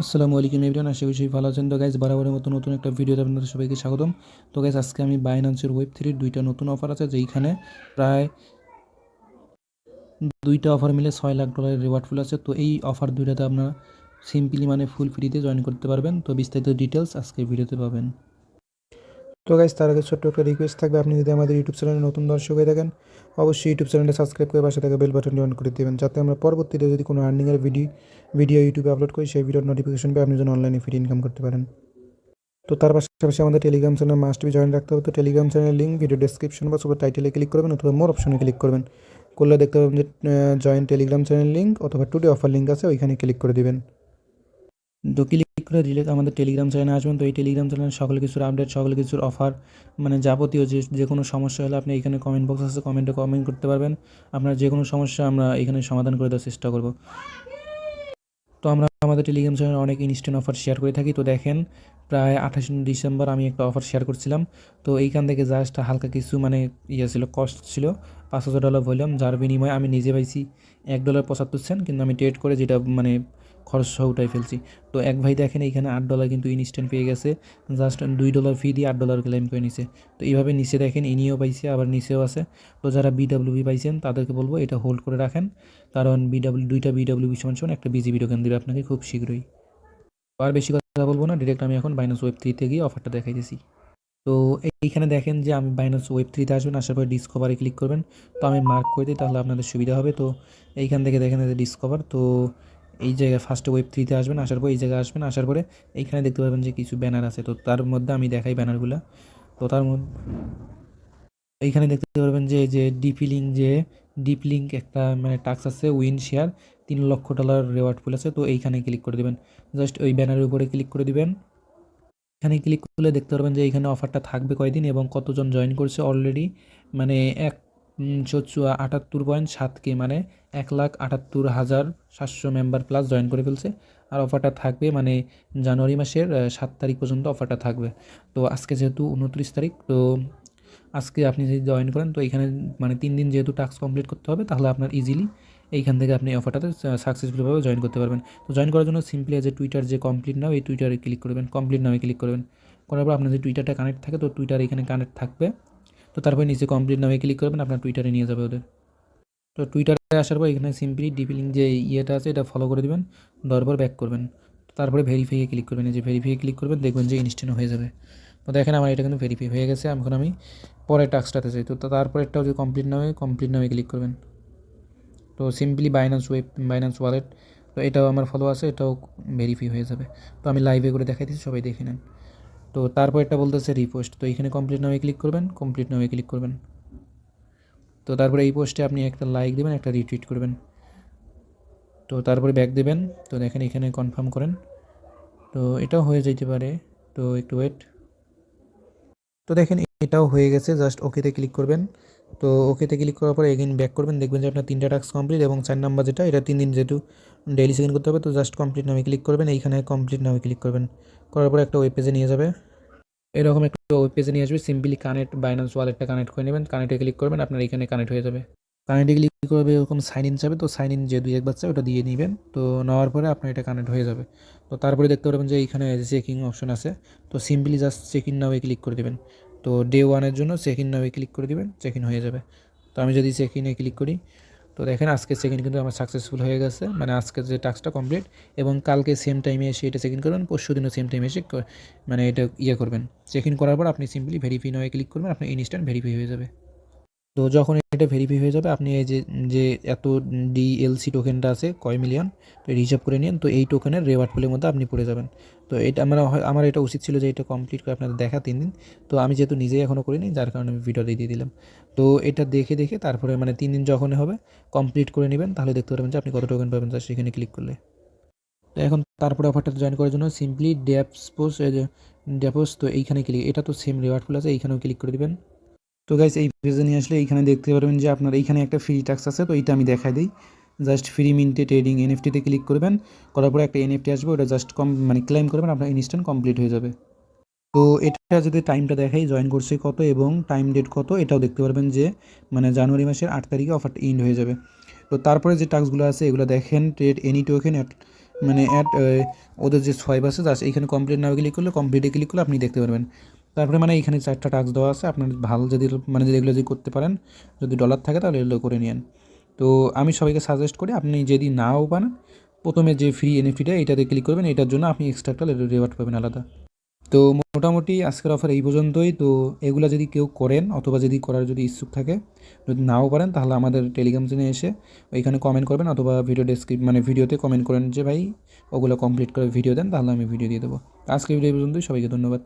আসসালামু আলাইকুম এভরিওয়ান, আশা করি ভালো আছেন। তো গাইজ বারবারের মতো নতুন একটা ভিডিওতে আপনাদের সবাইকে স্বাগতম। তো গাইজ আজকে আমি বাইনান্সের ওয়েব থ্রির দুইটা নতুন অফার আছে, যেইখানে প্রায় দুইটা অফার মিলে ছয় লাখ ডলারের রিওয়ার্ড ফুল আছে। তো এই অফার দুইটাতে আপনারা সিম্পলি মানে ফুল ফ্রিতে জয়েন করতে পারবেন। তো বিস্তারিত ডিটেলস আজকে ভিডিওতে পাবেন। তো গাইজ তার আগে ছোট্ট একটা রিকোয়েস্ট থাকবে। আপনি যদি আমাদের ইউটিউব চ্যানেলে নতুন দর্শক হয়ে থাকেন, অবশ্যই ইউটিউব চ্যানেলটা সাবস্ক্রাইব করে পাশে থাকা বেল বাটনটি অন করে দেবেন, যাতে আমরা পরবর্তীতে যদি কোনো আর্নিংয়ের ভিডিও ভিডিও ইউটিউবে আপলোড করি, সেই ভিডিওর নোটিফিকেশন পেয়ে আপনি যেন অনলাইনে ফ্রি ইনকাম করতে পারেন। তো তার পাশাপাশি আমাদের Telegram channel must be join রাখতে হবে। তো টেলিগ্রাম চ্যানেলের লিঙ্ক ভিডিও ডেসক্রিপশন বা সুপার টাইটেলে ক্লিক করবেন অথবা মোর অপশনে ক্লিক করবেন। করলে দেখতে পাবেন যে জয়েন টেলিগ্রাম চ্যানেল লিঙ্ক অথবা টুডে অফার লিঙ্ক আছে, ওইখানে ক্লিক করে দিবেন। তো ক্লিক করে দিলে আমাদের টেলিগ্রাম চ্যানেলে আসবেন। তো এই টেলিগ্রাম চ্যানেল সকল কিছুর আপডেট সকল কিছুর অফার মানে যাবতীয় যে যে কোনো সমস্যা হলে আপনি এখানে কমেন্ট বক্স আছে কমেন্টে কমেন্ট করতে পারবেন। আপনার যে কোনো সমস্যা আমরা এখানে সমাধান করে দেওয়ার চেষ্টা করব। তো আমরা আমাদের টেলিগ্রাম চ্যানেলে অনেক ইনস্ট্যান্ট অফার শেয়ার করে থাকি। তো দেখেন, প্রায় আঠাশে ডিসেম্বর আমি একটা অফার শেয়ার করছিলাম। তো এইখান থেকে জাস্ট হালকা কিছু মানে ইয়ে ছিল কস্ট ছিল, পাঁচ হাজার ডলার ভলিউম যার বিনিময়ে আমি নিজে পাইছি এক ডলার পঁচাত্তর সেন্ট কিন্তু আমি ট্রেড করে যেটা মানে খরচ সহ উঠাই ফেলছি। তো এক ভাই দেখেন, এইখানে আট ডলার কিন্তু ইনস্ট্যান্ট পেয়ে গেছে। জাস্ট দুই ডলার ফি দিয়ে আট ডলার ক্লেম করে নিছে। তো এইভাবে নিচে দেখেন, ইনিও পাইছে, আবার নিচেও আছে। তো যারা বিডাব্লিউবি পাইছেন, তাদেরকে বলব এটা হোল্ড করে রাখেন। কারণ বিডাব্লিউ দুইটা বিডাব্লিউবি সমান সমান একটা বিজিবি টোকেন দেবে আপনাকে খুব শীঘ্রই। আর বেশি কথা বলব না ডিরেক্ট আমি এখন বাইনাস ওয়েব থ্রিতে গিয়ে অফারটা দেখাইতেছি। তো এইখানে দেখেন যে আমি বাইনাস ওয়েব থ্রিতে আসবেন, আসার পরে ডিসকভারে ক্লিক করবেন। তো আমি মার্ক করে দিই, তাহলে আপনাদের সুবিধা হবে। তো এইখান থেকে দেখেন ডিসকভার তো এই জায়গায় ফার্স্টে ওয়েব থ্রিতে আসবেন, আসার পর এই জায়গায় আসবেন, আসার পরে এইখানে দেখতে পাবেন যে কিছু ব্যানার আছে। তো তার মধ্যে আমি দেখাই ব্যানারগুলো। তো তার মধ্যে এইখানে দেখতে পারবেন যে যে ডিপি লিঙ্ক যে ডিপ লিঙ্ক একটা মানে টাক্স আছে উইন শেয়ার তিন লক্ষ ডলার রেওয়ার্ড ফুল আছে। তো এইখানে ক্লিক করে দেবেন। জাস্ট ওই ব্যানারের উপরে ক্লিক করে দিবেন। এখানে ক্লিক করলে দেখতে পারবেন যে এখানে অফারটা থাকবে কয়দিন এবং কতজন জয়েন করছে অলরেডি মানে এক চোদ্দ আটাত্তর পয়েন্ট সাত কে মানে এক লাখ আটাত্তর হাজার সাতশো মেম্বার প্লাস জয়েন করে ফেলছে। আর অফারটা থাকবে মানে জানুয়ারি মাসের সাত তারিখ পর্যন্ত অফারটা থাকবে। তো আজকে যেহেতু উনত্রিশ তারিখ, তো আজকে আপনি যদি জয়েন করেন, তো এখানে মানে তিন দিন যেহেতু টাস্ক কমপ্লিট করতে হবে, তাহলে আপনার ইজিলি এইখান থেকে আপনি অফারটাতে সাকসেসফুলভাবে জয়েন করতে পারবেন। তো জয়েন করার জন্য সিম্পলি যে টুইটার যে কমপ্লিট নাও, এই টুইটারে ক্লিক করবেন কমপ্লিট নামে ক্লিক করবেন। করার পর আপনার যে টুইটারটা কানেক্ট থাকে, তো টুইটার এখানে কানেক্ট থাকবে। তো তারপরে নিচে কমপ্লিট নামে ক্লিক করবেন, আপনার টুইটারে নিয়ে যাবে ওদের। তো টুইটারে আসার পর এখানে সিম্পলি ডিপিলিং যে ইয়েটা আছে, এটা ফলো করে দেবেন, দেওয়ার পর ব্যাক করবেন। তারপরে ভেরিফাইয়ে ক্লিক করবেন। যে ভেরিফাইয়ে ক্লিক করবেন, দেখবেন যে ইনস্ট্যান্ট হয়ে যাবে। তো দেখেন আমার এটা কিন্তু ভেরিফাই হয়ে গেছে। এখন আমি পরের টাস্কটাতে চাই তো তারপরেরটাও যদি কমপ্লিট নামে কমপ্লিট নামে ক্লিক করবেন। তো simply Binance web Binance wallet তো এটাও আমার ফলো আছে, এটাও ভেরিফাই হয়ে যাবে। তো আমি লাইভে করে দেখাই দিচ্ছি, সবাই দেখে নেন। তো তারপর এটা বলতেছে রিপোস্ট তো এখানে কমপ্লিট নামে ক্লিক করবেন কমপ্লিট নামে ক্লিক করবেন। তো তারপরে এই পোস্টে আপনি একটা লাইক দেবেন, একটা রিটুইট করবেন। তো তারপরে ব্যাক দেবেন। তো দেখেন এখানে কনফার্ম করেন। তো এটাও হয়ে যেতে পারে। তো একটু ওয়েট তো দেখেন এটাও হয়ে গেছে। জাস্ট ওকেতে ক্লিক করবেন। তো ওকেতে ক্লিক করার পরে এগেন ব্যাক করবেন। দেখবেন যে আপনার তিনটা টাস্ক কমপ্লিট এবং চার নাম্বার যেটা, এটা তিন দিন যেহেতু ডেইলি সেকেন্ড করতে হবে, তো জাস্ট কমপ্লিট নামে ক্লিক করবেন। এইখানে কমপ্লিট নামে ক্লিক করবেন। করার পরে একটা ওয়েব পেজে নিয়ে যাবে। এরকম একটা ওয়েব পেজে নিয়ে আসবে সিম্পলি কানেক্ট বাইন্যান্স ওয়ালেটটা কানেক্ট করে নেবেন কানেক্টে ক্লিক করবেন, আপনার এখানে কানেক্ট হয়ে যাবে। কানেক্টে ক্লিক করবে, এরকম সাইন ইন যাবে, তো সাইন ইন যে দুই একবার চাই ওটা দিয়ে নেবেন, তো নেওয়ার পরে আপনার এটা কানেক্ট হয়ে যাবে। তো তারপরে দেখতে পারবেন যে এইখানে চেকিং অপশন আছে, তো সিম্পলি জাস্ট চেক ইন নামে ক্লিক করে দেবেন। তো ডে ওয়ানের জন্য চেক ইন নামে ক্লিক করে দেবেন চেক ইন হয়ে যাবে। তো আমি যদি চেক ইনে ক্লিক করি তো দেখেন আজকে সেকেন্ড কিন্তু আমার সাকসেসফুল হয়ে গেছে। মানে আজকে যে টাস্কটা কমপ্লিট এবং কালকে সেম টাইমে এসে এটা চেক ইন করবেন পরশু দিনও সেম টাইমে এসে মানে এটা ইয়ে করবেন। চেক ইন করার পর আপনি সিম্পলি ভেরিফাই নয় ক্লিক করবেন, আপনার ইনস্ট্যান্ট ভেরিফাই হয়ে যাবে। তো যখন এটা ভেরিফাই হয়ে যাবে, আপনি এই যে যে এত ডিএলসি টোকেনটা আছে, কয় মিলিয়ন তো হিসাব করে নিন, তো এই টোকেনের রেওয়ার্ড পুলের মধ্যে আপনি পড়ে যাবেন। তো এটা আমার আমার এটা উচিত ছিল যে এটা কমপ্লিট করে আপনাদের দেখা তিন দিন। তো আমি যেহেতু নিজেই এখনও করিনি, যার কারণে আমি ভিডিও দিয়ে দিলাম। তো এটা দেখে দেখে তারপরে মানে তিন দিন যখন হবে কমপ্লিট করে নেবেন, তাহলে দেখতে পারবেন যে আপনি কত টোকেন পাবেন তার সেখানে ক্লিক করলে। তো এখন তারপরে অফারটাতে জয়েন করার জন্য সিম্পলি ড্যাপসপোস ড্যাপোস তো এইখানে ক্লিক এটা তো সেম রেওয়ার্ড ফুল আছে, এইখানেও ক্লিক করে দেবেন। তো গাইস এই পেজে নিয়ে আসলে এইখানে দেখতে পারবেন যে আপনার এইখানে একটা ফ্রি টাক্স আছে, তো এইটা আমি দেখাই দিই। জাস্ট ফ্রি মিন্টে ট্রেডিং এনএফটিতে ক্লিক করবেন, করার পরে একটা এনএফটি আসবে, ওটা জাস্ট কম মানে ক্লেম করবেন, আপনার ইনস্ট্যান্ট কমপ্লিট হয়ে যাবে। তো এটা যদি টাইমটা দেখাই জয়েন করছে কত এবং টাইম ডেট কত, এটাও দেখতে পারবেন যে মানে জানুয়ারি মাসের আট তারিখে অফারটা ইন্ড হয়ে যাবে। তো তারপরে যে টাস্কগুলো আছে, এগুলো দেখেন ট্রেড এনি টোকেন মানে অ্যাট ওদের যে সোয়াইপ আছে জাস্ট এইখানে কমপ্লিট নামে ক্লিক করলে কমপ্লিটে ক্লিক করলে আপনি দেখতে পারবেন। তারপরে মানে এখানে চারটা টাস্ক দেওয়া আছে। আপনার ভালো যদি মানে যদি এগুলো যদি করতে পারেন, যদি ডলার থাকে তাহলে এগুলো করে নিন তো আমি সবাইকে সাজেস্ট করি, আপনি যদি নাও পান, প্রথমে যে ফ্রি এনএফটিটা এটাতে ক্লিক করবেন, এটার জন্য আপনি এক্সট্রা একটা রিওয়ার্ড পাবেন আলাদা। তো মোটামুটি আজকের অফার এই পর্যন্তই। তো এগুলো যদি কেউ করেন, অথবা যদি করার যদি ইচ্ছুক থাকে, যদি নাও পারেন, তাহলে আমাদের টেলিগ্রাম চ্যানেলে এসে ওইখানে কমেন্ট করবেন, অথবা ভিডিও ডেসক্রিপ মানে ভিডিওতে কমেন্ট করেন যে, ভাই, ওগুলো কমপ্লিট করে ভিডিও দেন, তাহলে আমি ভিডিও দিয়ে দেবো। আজকে ভিডিও এই পর্যন্তই। সবাইকে ধন্যবাদ।